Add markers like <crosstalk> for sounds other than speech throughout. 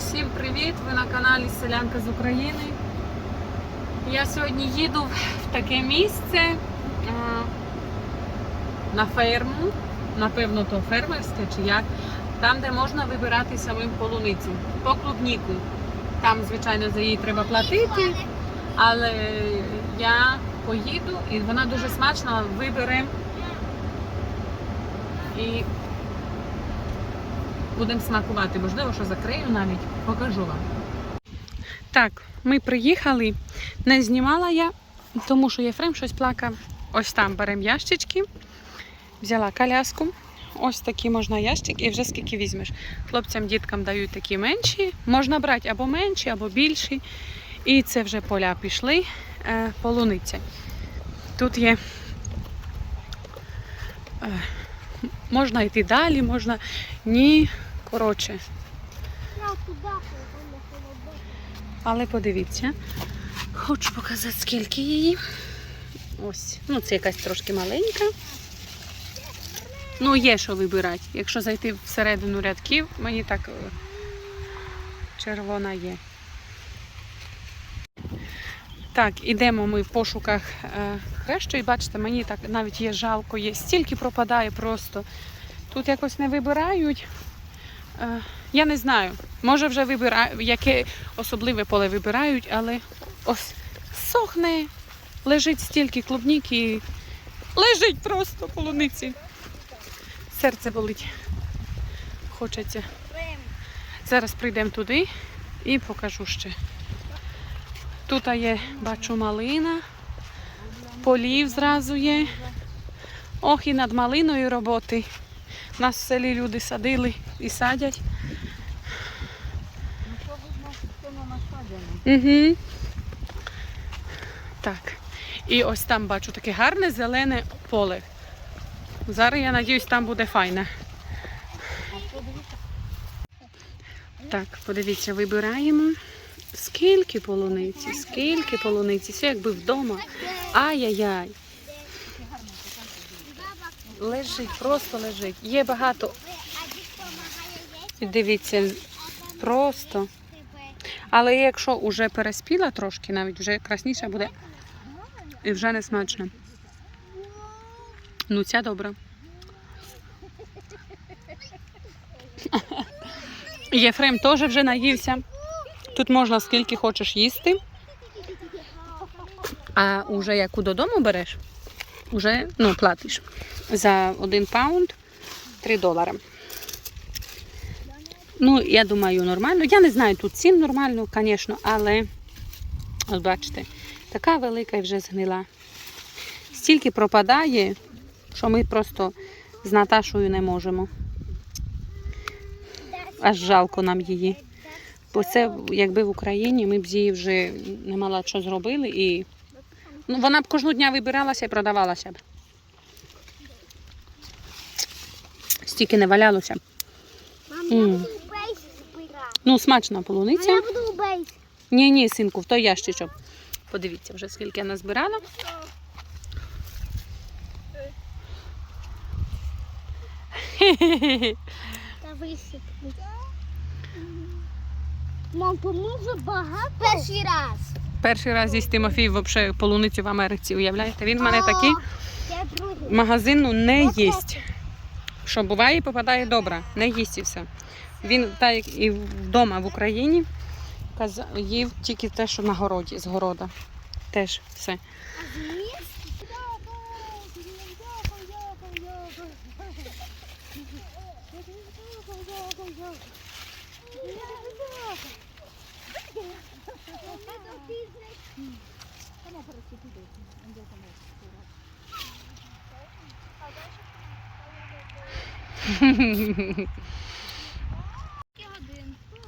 Всім привіт! Ви на каналі Селянка з України. Я сьогодні їду в таке місце на ферму, напевно, то фермерське чи як, там, де можна вибирати самим полуницю по клубніку. Там, звичайно, за її треба платити, але я поїду і вона дуже смачна, виберемо і будемо смакувати. Можливо, що закрию навіть, покажу вам. Так, ми приїхали. Не знімала я, тому що Єфрем щось плакав. Ось там беремо ящички. Взяла коляску. Ось такі можна ящики, і вже скільки візьмеш. Хлопцям, діткам дають такі менші. Можна брати або менші, або більші. І це вже поля пішли. Е, полуниця. Тут є. Е, можна йти далі, можна ні. Коротше, але подивіться. Хочу показати, скільки її. Ось. Ну, це якась трошки маленька. Ну, є що вибирати. Якщо зайти всередину рядків, мені так е, червона є. Так, ідемо ми в пошуках е, хрещу, і бачите, мені так навіть є жалко, є стільки пропадає просто. Тут якось не вибирають. Е, я не знаю. Може вже вибирають, яке особливе поле вибирають, але ось сохне, лежить стільки клубніки, лежить просто полуниці. Серце болить. Хочеться. Зараз прийдемо туди і покажу ще. Тут є, бачу, малина, полів зразу є. Ох, і над малиною роботи. Нас в селі люди садили і садять. Ну що видно, насаджено? Угу. Так. І ось там бачу таке гарне зелене поле. Зараз, я сподіваюся, там буде файне. Так, подивіться, вибираємо. Скільки полуниці, скільки полуниці, все якби вдома. Ай-яй-яй. Лежить, просто лежить. Є багато. Дивіться, просто. Але якщо вже переспіла трошки, навіть вже красніше буде і вже не смачно. Ну, ця добра. <laughs> Єфрем теж вже наївся. Тут можна скільки хочеш їсти. А вже яку додому береш, вже ну, платиш. За один паунд 3 долари. Ну, я думаю, нормально. Я не знаю, тут цін нормально, звісно, але от бачите, така велика і вже згнила. Стільки пропадає, що ми просто з Наташою не можемо. Аж жалко нам її. Бо це, якби в Україні, ми б її вже не мала що зробили і ну, вона б кожного дня вибиралася і продавалася б. Стільки не валялося. Мам, я М. буду у бейсі збирати. Ну, смачна А полуниця. я буду у. Ні, ні, синку, в той ящичок. Подивіться, вже скільки я назбирала. Та висипну. Мам, поможе багато? Перший раз. Перший раз їсть Тимофій взагалі полуницю в Америці. Уявляєте? Він в мене такий магазинну не їсть. Що буває, попадає добре, не їсть і все. Він так і вдома в Україні їв тільки те, що на городі, з города. Теж все. Зміст?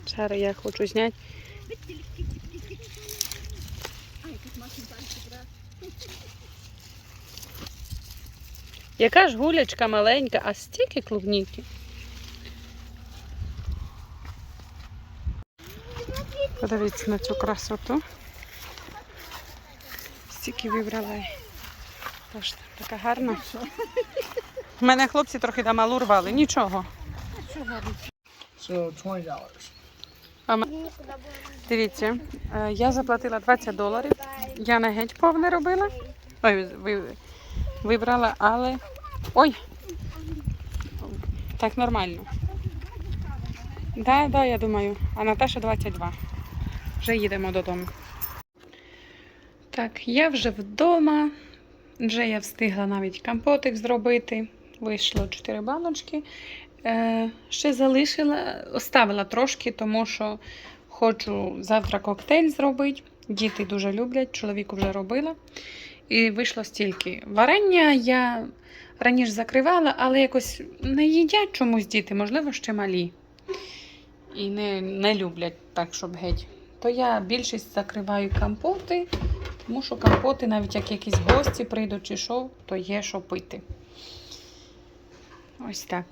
Зараз я хочу зняти. Яка ж гулячка маленька, а стільки клубніки. Подивіться на цю красоту. Стільки вибрала. Тож, така гарна. У мене хлопці трохи там малу рвали. Нічого. Дивіться, е, я заплатила 20 доларів. Я не геть повне робила. Ой, вибрала, але. Ой! Так нормально. Да, да, я думаю. А Наташа 22. Вже їдемо додому. Так, я вже вдома. Вже я встигла навіть компотик зробити. Вийшло 4 баночки. Е, ще залишила, оставила трошки, тому що хочу завтра коктейль зробити. Діти дуже люблять, чоловіку вже робила. І вийшло стільки. Варення я раніше закривала, але якось не їдять чомусь діти, можливо, ще малі. І не, не люблять так, щоб геть. То я більшість закриваю компоти, тому що компоти, навіть як якісь гості прийдуть чи що, то є що пити. Ось так.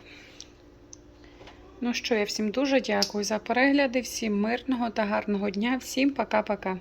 Ну що, я всім дуже дякую за перегляди, всім мирного та гарного дня, всім пока-пока.